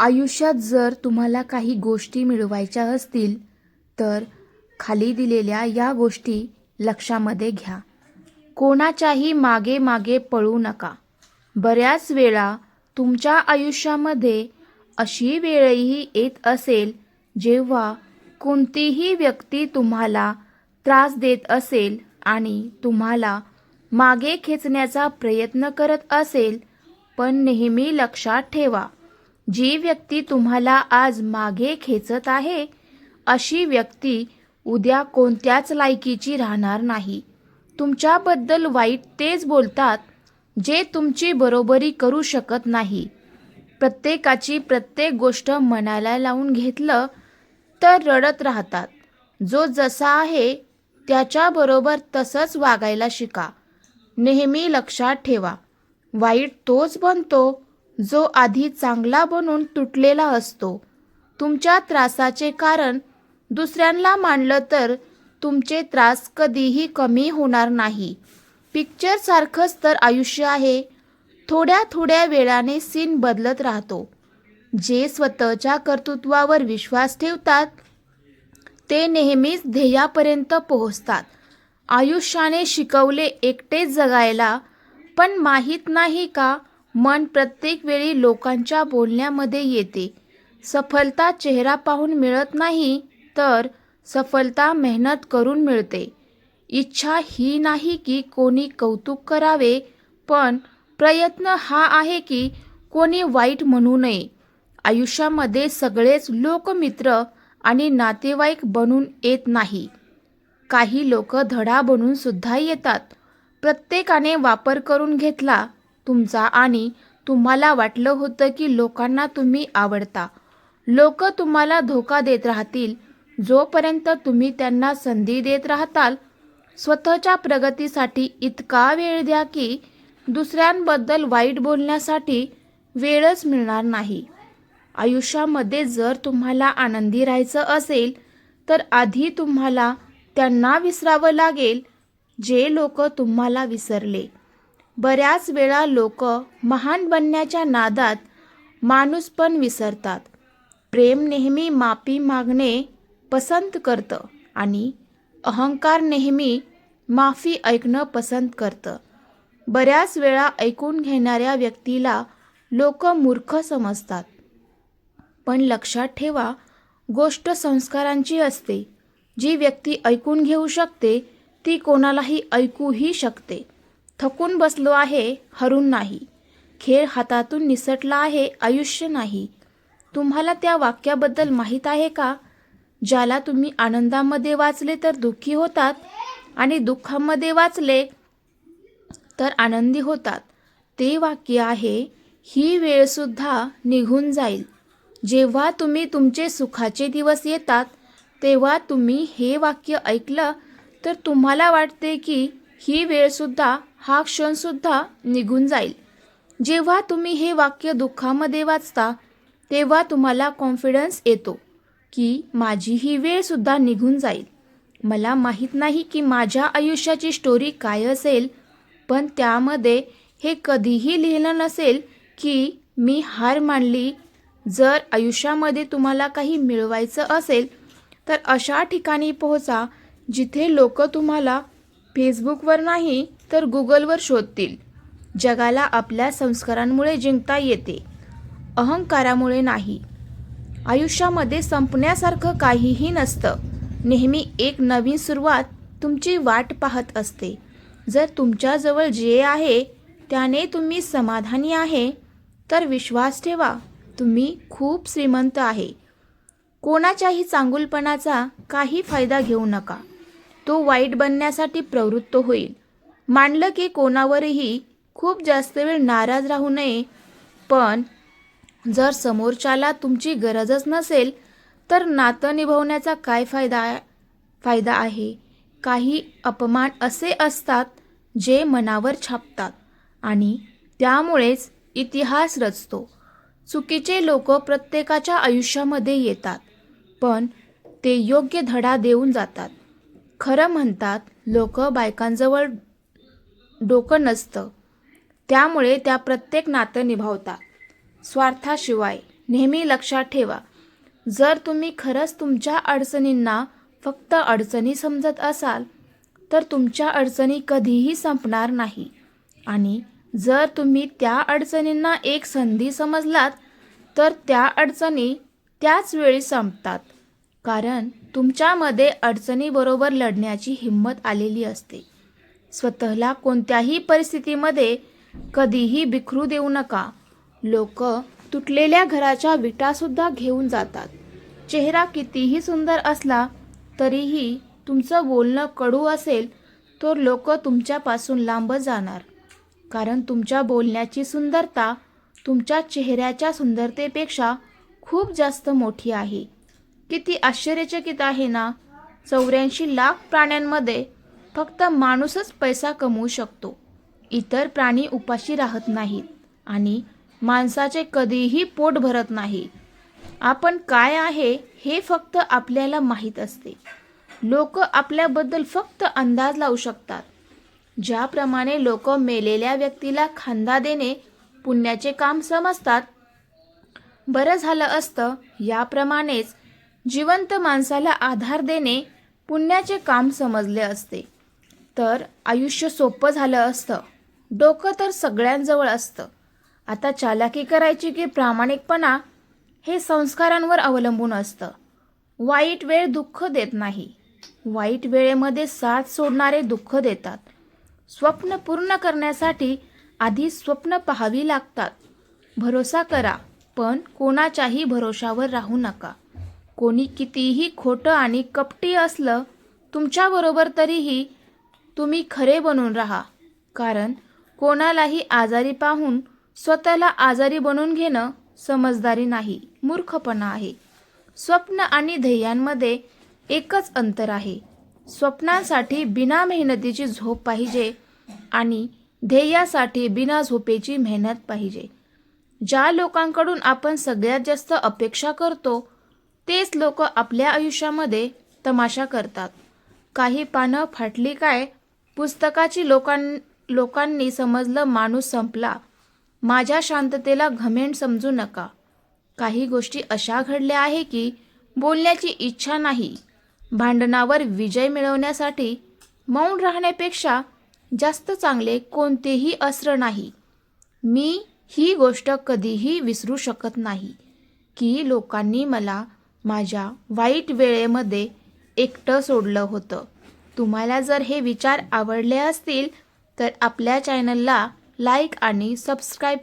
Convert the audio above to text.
आयुष्यात जर तुम्हाला काही गोष्टी मिळवायच्या असतील तर खाली दिलेल्या या गोष्टी लक्षामध्ये घ्या. कोणाच्याही मागे मागे पळू नका. बऱ्याच वेळा तुमच्या आयुष्यामध्ये अशी वेळही येत असेल जेव्हा कोणतीही व्यक्ती तुम्हाला त्रास देत असेल आणि तुम्हाला मागे खेचण्याचा प्रयत्न करत असेल पण नेहमी लक्षात ठेवा. जी व्यक्ती तुम्हाला आज मागे खेचत आहे अशी व्यक्ती उद्या कोणत्याच लायकीची राहणार नाही. तुमच्याबद्दल वाईट तेच बोलतात जे तुमची बरोबरी करू शकत नाही. प्रत्येकाची प्रत्येक गोष्ट मनाला लावून घेतलं तर रडत राहतात. जो जसा आहे त्याच्याबरोबर तसंच वागायला शिका. नेहमी लक्षात ठेवा. वाईट तोच बनतो जो आधी चांगला बनून तुटलेला असतो. तुमच्या त्रासाचे कारण दुसऱ्यांना मांडलं तर तुमचे त्रास कधीही कमी होणार नाही. पिक्चरसारखंच तर आयुष्य आहे. थोड्या थोड्या वेळाने सीन बदलत राहतो. जे स्वतःच्या कर्तृत्वावर विश्वास ठेवतात ते नेहमीच ध्येयापर्यंत पोहोचतात. आयुष्याने शिकवले एकटेच जगायला पण माहीत नाही का मन प्रत्येक वेळी लोकांच्या बोलण्यामध्ये येते. सफलता चेहरा पाहून मिळत नाही तर सफलता मेहनत करून मिळते. इच्छा ही नाही की कोणी कौतुक करावे पण प्रयत्न हा आहे की कोणी वाईट म्हणू नये. आयुष्यामध्ये सगळेच लोकमित्र आणि नातेवाईक बनून येत नाही. काही लोक धडा बनून सुद्धा येतात. प्रत्येकाने वापर करून घेतला तुमचा आणि तुम्हाला वाटलं होतं की लोकांना तुम्ही आवडता. लोक तुम्हाला धोका देत राहतील. जोपर्यंत तुम्ही त्यांना संधी देत राहताल स्वतःच्या प्रगतीसाठी इतका वेळ द्या की दुसऱ्यांबद्दल वाईट बोलण्यासाठी वेळच मिळणार नाही. आयुष्यामध्ये जर तुम्हाला आनंदी राहायचं असेल तर आधी तुम्हाला त्यांना विसरावं लागेल जे लोक तुम्हाला विसरले. बऱ्याच वेळा लोक महान बनण्याच्या नादात माणूस पण विसरतात. प्रेम नेहमी माफी मागणे पसंत करतं आणि अहंकार नेहमी माफी ऐकणं पसंत करतं. बऱ्याच वेळा ऐकून घेणाऱ्या व्यक्तीला लोक मूर्ख समजतात. पण लक्षात ठेवा गोष्ट संस्कारांची असते. जी व्यक्ती ऐकून घेऊ शकते ती कोणालाही ऐकूही शकते. थकून बसलो आहे हरून नाही. खेळ हातातून निसटला आहे आयुष्य नाही. तुम्हाला त्या वाक्याबद्दल माहीत आहे का? ज्याला तुम्ही आनंदामध्ये वाचले तर दुःखी होतात आणि दुःखामध्ये वाचले तर आनंदी होतात. ते वाक्य आहे ही वेळसुद्धा निघून जाईल. जेव्हा तुम्ही तुमचे सुखाचे दिवस येतात तेव्हा तुम्ही हे वाक्य ऐकलं तर तुम्हाला वाटते की ही वेळसुद्धा हा क्षणसुद्धा निघून जाईल. जेव्हा तुम्ही हे वाक्य दुःखामध्ये वाचता तेव्हा तुम्हाला कॉन्फिडन्स येतो की माझी ही वेळसुद्धा निघून जाईल. मला माहीत नाही की माझ्या आयुष्याची स्टोरी काय असेल पण त्यामध्ये हे कधीही लिहिलं नसेल की मी हार मानली. जर आयुष्यामध्ये तुम्हाला काही मिळवायचं असेल तर अशा ठिकाणी पोहोचा जिथे लोक तुम्हाला फेसबुकवर नाही तर गुगलवर शोधतील. जगाला आपल्या संस्कारांमुळे जिंकता येते. अहंकारामुळे नाही. आयुष्यामध्ये संपण्यासारखं काहीही नसतं. नेहमी एक नवीन सुरुवात तुमची वाट पाहत असते. जर तुमच्याजवळ जे आहे त्याने तुम्ही समाधानी आहे तर विश्वास ठेवा तुम्ही खूप श्रीमंत आहे. कोणाच्याही चांगुलपणाचा काही फायदा घेऊ नका. तो वाईट बनण्यासाठी प्रवृत्त होईल. मांडलं की कोणावरही खूप जास्त वेळ नाराज राहू नये. पण जर समोरच्याला तुमची गरजच नसेल तर नातं निभवण्याचा काय फायदा फायदा आहे. काही अपमान असे असतात जे मनावर छापतात आणि त्यामुळेच इतिहास रचतो. चुकीचे लोक प्रत्येकाच्या आयुष्यामध्ये येतात पण ते योग्य धडा देऊन जातात. खरं म्हणतात लोक बायकांजवळ डोकं नसतं. त्यामुळे त्या प्रत्येक नातं निभावतात स्वार्थाशिवाय नेहमी लक्षात ठेवा जर तुम्ही खरंच तुमच्या अडचणींना फक्त अडचणी समजत असाल तर तुमच्या अडचणी कधीही संपणार नाही. आणि जर तुम्ही त्या अडचणींना एक संधी समजलात तर त्या अडचणी त्याच वेळी संपतात. कारण तुमच्यामध्ये अडचणीबरोबर लढण्याची हिंमत आलेली असते. स्वतःला कोणत्याही परिस्थितीमध्ये कधीही बिखरू देऊ नका. लोक तुटलेल्या घराच्या विटासुद्धा घेऊन जातात. चेहरा कितीही सुंदर असला तरीही तुमचं बोलणं कडू असेल तर लोक तुमच्यापासून लांब जाणार. कारण तुमच्या बोलण्याची सुंदरता तुमच्या चेहऱ्याच्या सुंदरतेपेक्षा खूप जास्त मोठी आहे. किती आश्चर्यचकित आहे ना? चौऱ्याऐंशी लाख प्राण्यांमध्ये फक्त माणूसच पैसा कमवू शकतो. इतर प्राणी उपाशी राहत नाहीत आणि माणसाचे कधीही पोट भरत नाही. आपण काय आहे हे फक्त आपल्याला माहीत असते. लोक आपल्याबद्दल फक्त अंदाज लावू शकतात. ज्याप्रमाणे लोक मेलेल्या व्यक्तीला खांदा देणे पुण्याचे काम समजतात बरं झालं असतं याप्रमाणेच जिवंत माणसाला आधार देणे पुण्याचे काम समजले असते. तर आयुष्य सोपं झालं असतं. डोकं तर सगळ्यांजवळ असतं. आता चालाकी करायची की प्रामाणिकपणा हे संस्कारांवर अवलंबून असतं. वाईट वेळ दुःख देत नाही. वाईट वेळेमध्ये साथ सोडणारे दुःख देतात. स्वप्न पूर्ण करण्यासाठी आधी स्वप्न पाहावी लागतात. भरोसा करा पण कोणाच्याही भरोशावर राहू नका. कोणी कितीही खोटं आणि कपटी असलं तुमच्याबरोबर तरीही तुम्ही खरे बनून राहा. कारण कोणालाही आजारी पाहून स्वतःला आजारी बनवून घेणं समजदारी नाही मूर्खपणा आहे. स्वप्न आणि ध्येयांमध्ये एकच अंतर आहे. स्वप्नांसाठी बिना मेहनतीची झोप पाहिजे आणि ध्येयासाठी बिना झोपेची मेहनत पाहिजे. ज्या लोकांकडून आपण सगळ्यात जास्त अपेक्षा करतो तेच लोक आपल्या आयुष्यामध्ये तमाशा करतात. काही पानं फाटली काय पुस्तकाची लोकां लोकांनी समजलं माणूस संपला. माझ्या शांततेला घमेंड समजू नका. काही गोष्टी अशा घडल्या आहे की बोलण्याची इच्छा नाही. भांडणावर विजय मिळवण्यासाठी मौन राहण्यापेक्षा जास्त चांगले कोणतेही अस्त्र नाही. मी ही गोष्ट कधीही विसरू शकत नाही की लोकांनी मला माझ्या वाईट वेळेमध्ये एकटं सोडलं होतं. तुम्हाला जर हे विचार आवडले असतील तर आपल्या चॅनलला लाईक आणि सबस्क्राईब